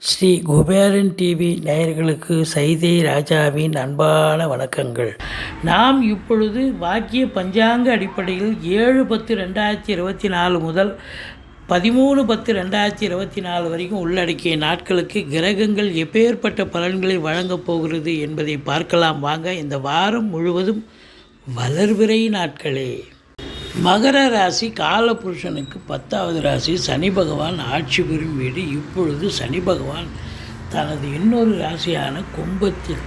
Sri Kuberan TV நேயர்களுக்கு சைதை ராஜாவின் அன்பான வணக்கங்கள். நாம் இப்பொழுது வாக்கிய பஞ்சாங்க அடிப்படையில் ஏழு பத்து ரெண்டாயிரத்தி இருபத்தி நாலு முதல் பதிமூணு பத்து ரெண்டாயிரத்தி இருபத்தி நாலு வரைக்கும் உள்ளடக்கிய நாட்களுக்கு கிரகங்கள் எப்பேற்பட்ட பலன்களை வழங்கப் போகிறது என்பதை பார்க்கலாம். வாங்க இந்த வாரம் முழுவதும் வளர்விரை நாட்களே. மகர ராசி காலபுருஷனுக்கு பத்தாவது ராசி சனி பகவான் ஆட்சி பெறும் வீடு. இப்பொழுது சனி பகவான் தனது இன்னொரு ராசியான கும்பத்தில்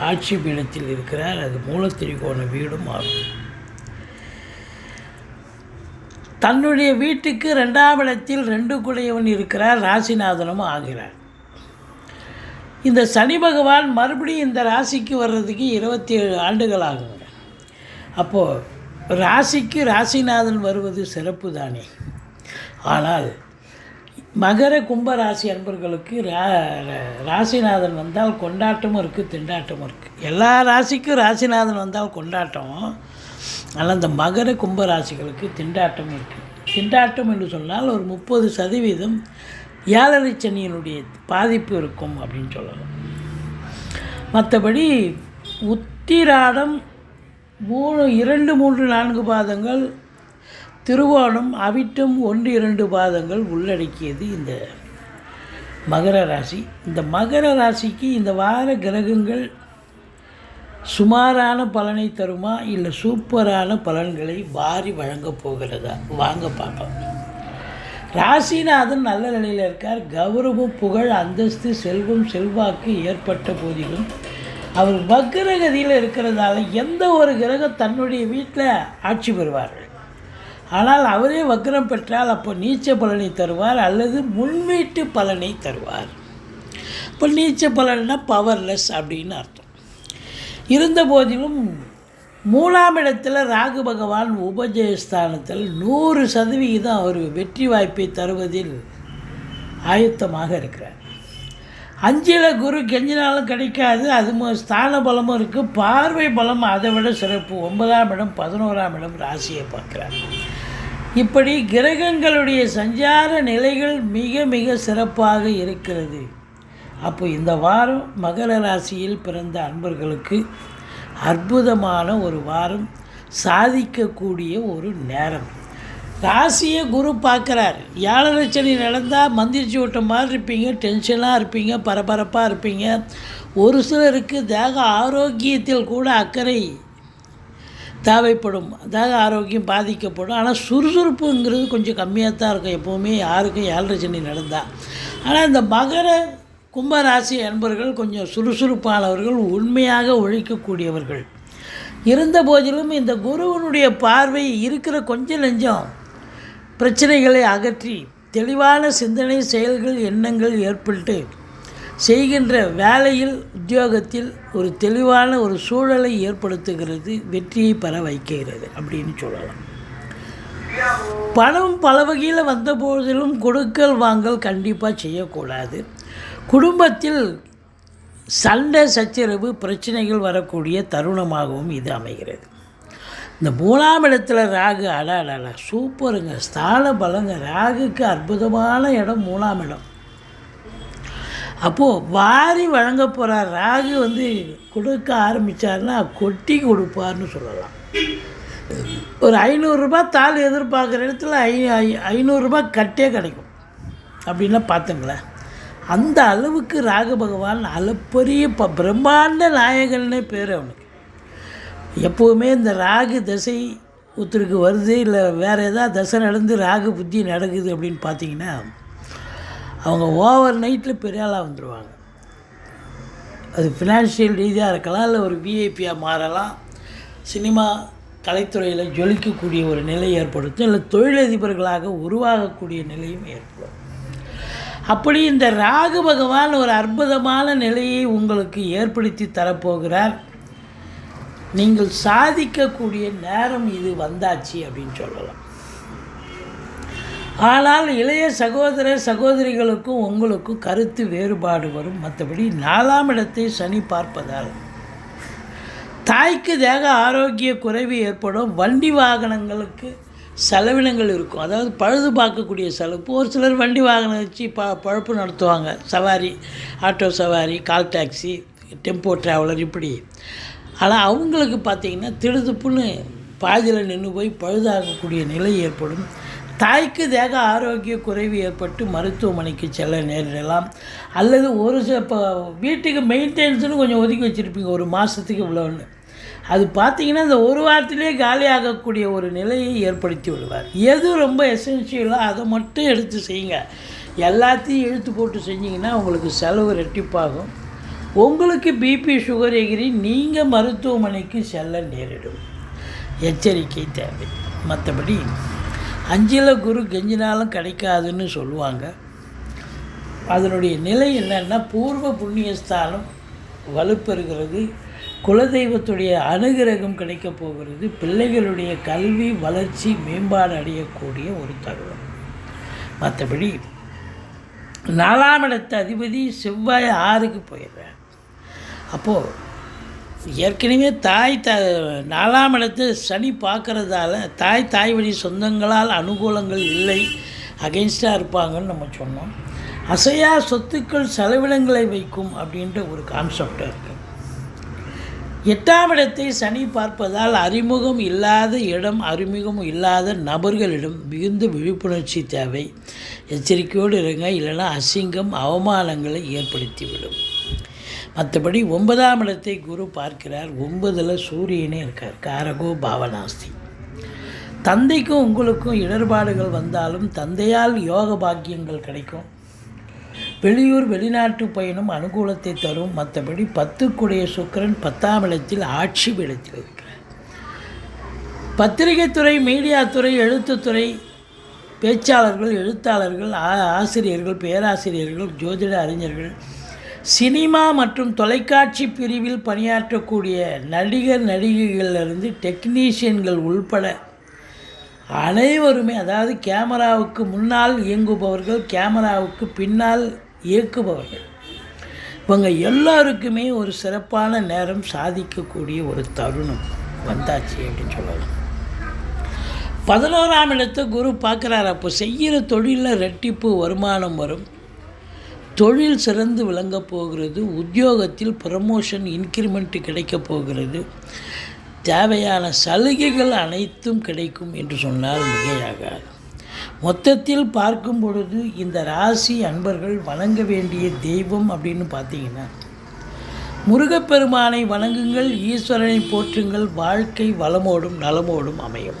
ஆட்சி பீடத்தில் இருக்கிறார். அது மூலத்திரிகோண வீடும் ஆகும். தன்னுடைய வீட்டுக்கு ரெண்டாம் இடத்தில் ரெண்டு குடையவன் இருக்கிறார். ராசிநாதனும் ஆகிறார். இந்த சனி பகவான் மறுபடியும் இந்த ராசிக்கு வர்றதுக்கு இருபத்தி ஏழு ஆண்டுகள் ஆகுங்க. அப்போது ராசிக்கு ராசிநாதன் வருவது சிறப்பு தானே ஆனால் மகர கும்ப ராசி அன்பர்களுக்கு ரா ராசிநாதன் வந்தால் கொண்டாட்டமும் இருக்குது திண்டாட்டமும் இருக்குது எல்லா ராசிக்கும் ராசிநாதன் வந்தால் கொண்டாட்டம். ஆனால் அந்த மகர கும்ப ராசிகளுக்கு திண்டாட்டம் இருக்குது திண்டாட்டம் என்று சொன்னால் ஒரு முப்பது சதவீதம் ஏழரை சனியினுடைய பாதிப்பு இருக்கும் அப்படின்னு சொல்லலாம். மற்றபடி உத்திராடம் மூணு இரண்டு மூன்று நான்கு பாதங்கள். திருவோணம் அவிட்டம் ஒன்று இரண்டு பாதங்கள் உள்ளடக்கியது இந்த மகர ராசி. இந்த மகர ராசிக்கு இந்த வார கிரகங்கள் சுமாரான பலனை தருமா? இல்லை சூப்பரான பலன்களை வாரி வழங்கப் போகிறதா? வாங்க பார்ப்போம். ராசிநாதன் நல்ல நிலையில் இருக்கார். கௌரவம் புகழ் அந்தஸ்து செல்வம் செல்வாக்கு ஏற்பட்ட போதிலும் அவர் வக்ரகதியில் இருக்கிறதால எந்த ஒரு கிரகம் தன்னுடைய வீட்டில் ஆட்சி பெறுவார்கள். ஆனால் அவரே வக்ரம் பெற்றால் அப்போ நீச்ச பலனை தருவார் அல்லது முன்வீட்டு பலனை தருவார். இப்போ நீச்ச பலன்னா பவர்லெஸ் அப்படின்னு அர்த்தம். இருந்த போதிலும் மூணாம் இடத்தில் ராகு பகவான் உபஜயஸ்தானத்தில் நூறு சதவிகிதம் அவர் வெற்றி வாய்ப்பை தருவதில் ஆயத்தமாக இருக்கிறார். அஞ்சில் குரு கெஞ்சினாலும் கிடைக்காது அது ஸ்தான பலமும் இருக்குது பார்வை பலம் அதை விட சிறப்பு. ஒன்பதாம் இடம் பதினோராம் இடம் ராசியை பார்க்குறார். இப்படி கிரகங்களுடைய சஞ்சார நிலைகள் மிக மிக சிறப்பாக இருக்கிறது. அப்போ இந்த வாரம் மகர ராசியில் பிறந்த அன்பர்களுக்கு அற்புதமான ஒரு வாரம் சாதிக்கக்கூடிய ஒரு நேரம். ராசியை குரு பார்க்குறார். ஏழரை சனி நடந்தால் மந்திரிச்சு விட்ட மாதிரி இருப்பீங்க டென்ஷனாக இருப்பீங்க பரபரப்பாக இருப்பீங்க. ஒரு சிலருக்கு தேக ஆரோக்கியத்தில் கூட அக்கறை தேவைப்படும். தேக ஆரோக்கியம் பாதிக்கப்படும். ஆனால் சுறுசுறுப்புங்கிறது கொஞ்சம் கம்மியாக தான் இருக்கும் எப்போவுமே யாருக்கும் ஏழரை சனி நடந்தால் ஆனால் இந்த மகர கும்பராசி அன்பர்கள் கொஞ்சம் சுறுசுறுப்பானவர்கள் உண்மையாக உழைக்கக்கூடியவர்கள். இருந்த போதிலும் இந்த குருவனுடைய பார்வை இருக்கிற கொஞ்சம் நெஞ்சம் பிரச்சனைகளை அகற்றி தெளிவான சிந்தனை செயல்கள் எண்ணங்கள் ஏற்பட்டு செய்கின்ற வேலையில் உத்தியோகத்தில் ஒரு தெளிவான ஒரு சூழலை ஏற்படுத்துகிறது வெற்றியை பெற வைக்கிறது அப்படின்னு சொல்லலாம். பணம் பல வகையில் வந்த போதிலும் கொடுக்கல் வாங்கல் கண்டிப்பாக செய்யக்கூடாது. குடும்பத்தில் சண்டை சச்சரவு பிரச்சனைகள் வரக்கூடிய தருணமாகவும் இது அமைகிறது. இந்த மூணாம் இடத்துல ராகு அட சூப்பருங்க. ஸ்தான பலங்க ராகுக்கு அற்புதமான இடம் மூணாம் இடம். அப்போது வாரி வழங்க போகிற ராகு வந்து கொடுக்க ஆரம்பித்தார்னா கொட்டி கொடுப்பார்னு சொல்லலாம். ஒரு ஐநூறுரூபா தாள் எதிர்பார்க்குற இடத்துல ஐ ஐ- ஐநூறுரூபா கட்டே கிடைக்கும். அப்படின்னா பார்த்துங்களேன். அந்த அளவுக்கு ராகு பகவான் அளப்பரிய ப பிரம்மாண்ட நாயகன்னே பேர் அவனுக்கு. எப்போவுமே இந்த ராகு தசை ஒருத்தருக்கு வருது இல்லை வேறு எதாவது தசை நடந்து ராகு புத்தி நடக்குது அப்படின்னு பார்த்தீங்கன்னா அவங்க ஓவர் நைட்டில் பெரிய ஆளாக வந்துடுவாங்க அது ஃபினான்ஷியல் ரீதியாக இருக்கலாம் இல்லை ஒரு விஐபியாக மாறலாம். சினிமா கலைத்துறையில் ஜொலிக்கக்கூடிய ஒரு நிலை ஏற்படுத்தும் இல்லை தொழிலதிபர்களாக உருவாகக்கூடிய நிலையும் ஏற்படும். அப்படி இந்த ராகு பகவான் ஒரு அற்புதமான நிலையை உங்களுக்கு ஏற்படுத்தி தரப்போகிறார். நீங்கள் சாதிக்கக்கூடிய நேரம் இது வந்தாச்சு அப்படின்னு சொல்லலாம். ஆனால் இளைய சகோதர சகோதரிகளுக்கும் உங்களுக்கும் கருத்து வேறுபாடு வரும். மற்றபடி நாலாம் இடத்தை சனி பார்ப்பதால். தாய்க்கு தேக ஆரோக்கிய குறைவு ஏற்படும். வண்டி வாகனங்களுக்கு செலவினங்கள் இருக்கும். அதாவது பழுது பார்க்கக்கூடிய செலவு. ஒரு சிலர் வண்டி வாகனம் வச்சு ப பழப்பு நடத்துவாங்க. சவாரி ஆட்டோ சவாரி கால் டாக்ஸி டெம்போ ட்ராவலர் இப்படி. ஆனால் அவங்களுக்கு பார்த்திங்கன்னா திடுதுப்புன்னு பாதியில் நின்று போய் பழுதாகக்கூடிய நிலை ஏற்படும். தாய்க்கு தேக ஆரோக்கிய குறைவு ஏற்பட்டு மருத்துவமனைக்கு செல்ல நேரிடலாம். அல்லது ஒரு சில இப்போ வீட்டுக்கு மெயின்டெனன்ஸ்னு கொஞ்சம் ஒதுக்கி வச்சுருப்பீங்க ஒரு மாதத்துக்கு இவ்வளோன்னு அது பார்த்தீங்கன்னா இந்த ஒரு வாரத்திலே காலியாகக்கூடிய ஒரு நிலையை ஏற்படுத்தி விடுவார். எது ரொம்ப எசென்ஷியலோ அதை மட்டும் எடுத்து செய்யுங்க. எல்லாத்தையும் இழுத்து போட்டு செஞ்சிங்கன்னா உங்களுக்கு செலவு ரெட்டிப்பாகும். உங்களுக்கு பிபி சுகர் எகிரி நீங்கள் மருத்துவமனைக்கு செல்ல நேரிடும். எச்சரிக்கை தேவை. மற்றபடி அஞ்சில் குரு கெஞ்சினாலும் கிடைக்காதுன்னு சொல்லுவாங்க. அதனுடைய நிலை என்னென்னா பூர்வ புண்ணியஸ்தானம் வலுப்பெறுகிறது. குலதெய்வத்துடைய அனுகிரகம் கிடைக்கப் போகிறது. பிள்ளைகளுடைய கல்வி வளர்ச்சி மேம்பாடு அடையக்கூடிய ஒரு தருணம். மற்றபடி நாலாம் இடத்த அதிபதி செவ்வாய் ஆறுக்கு போயிடுறேன் அப்போது ஏற்கனவே தாய் த நாலாம் இடத்து சனி பார்க்குறதால தாய் தாய் வழி சொந்தங்களால் அனுகூலங்கள் இல்லை அகெயின்ஸ்டாக இருப்பாங்கன்னு நம்ம சொன்னோம். அசையா சொத்துக்கள் செலவினங்களை வைக்கும் அப்படின்ற ஒரு கான்செப்ட் இருக்குது எட்டாம் இடத்தை சனி பார்ப்பதால் அறிமுகம் இல்லாத இடம் அறிமுகம் இல்லாத நபர்களிடம் மிகுந்த விழிப்புணர்ச்சி தேவை. எச்சரிக்கையோடு இருங்க இல்லைன்னா அசிங்கம் அவமானங்களை ஏற்படுத்திவிடும். மற்றபடி ஒன்பதாம் இடத்தை குரு பார்க்கிறார். ஒன்பதில் சூரியனே இருக்கார். காரகோ பாவனாஸ்தி தந்தைக்கும் உங்களுக்கும் இடர்பாடுகள் வந்தாலும் தந்தையால் யோக பாக்கியங்கள் கிடைக்கும். வெளியூர் வெளிநாட்டு பயணம் அனுகூலத்தை தரும். மற்றபடி பத்துக்குடைய சுக்கிரன் பத்தாம் இடத்தில் ஆட்சி பீடத்தில் இருக்கிறார். பத்திரிகைத்துறை மீடியாத்துறை எழுத்துத்துறை பேச்சாளர்கள் எழுத்தாளர்கள் ஆ- ஆசிரியர்கள் பேராசிரியர்கள் ஜோதிட அறிஞர்கள் சினிமா மற்றும் தொலைக்காட்சி பிரிவில் பணியாற்றக்கூடிய நடிகர் நடிகைகளிலிருந்து டெக்னீஷியன்கள் உள்பட அனைவருமே அதாவது கேமராவுக்கு முன்னால் இயங்குபவர்கள் கேமராவுக்கு பின்னால் இயக்குபவர்கள். இவங்க எல்லாருக்குமே ஒரு சிறப்பான நேரம் சாதிக்கக்கூடிய ஒரு தருணம். வந்தாச்சு அப்படின்னு சொல்லலாம். பதினோராம் இடத்தை குரு பார்க்குறாரு. அப்போ செய்கிற தொழிலில் ரெட்டிப்பு வருமானம் வரும். தொழில் சிறந்து விளங்கப் போகிறது உத்தியோகத்தில் ப்ரமோஷன் இன்க்ரிமெண்ட் கிடைக்கப் போகிறது. தேவையான சலுகைகள் அனைத்தும் கிடைக்கும் என்று சொன்னால் மிகையாகாது. மொத்தத்தில் பார்க்கும் பொழுது இந்த ராசி அன்பர்கள் வணங்க வேண்டிய தெய்வம் அப்படின்னு பார்த்தீங்கன்னா முருகப்பெருமானை வணங்குங்கள் ஈஸ்வரனை போற்றுங்கள் வாழ்க்கை வளமோடும் நலமோடும் அமையும்.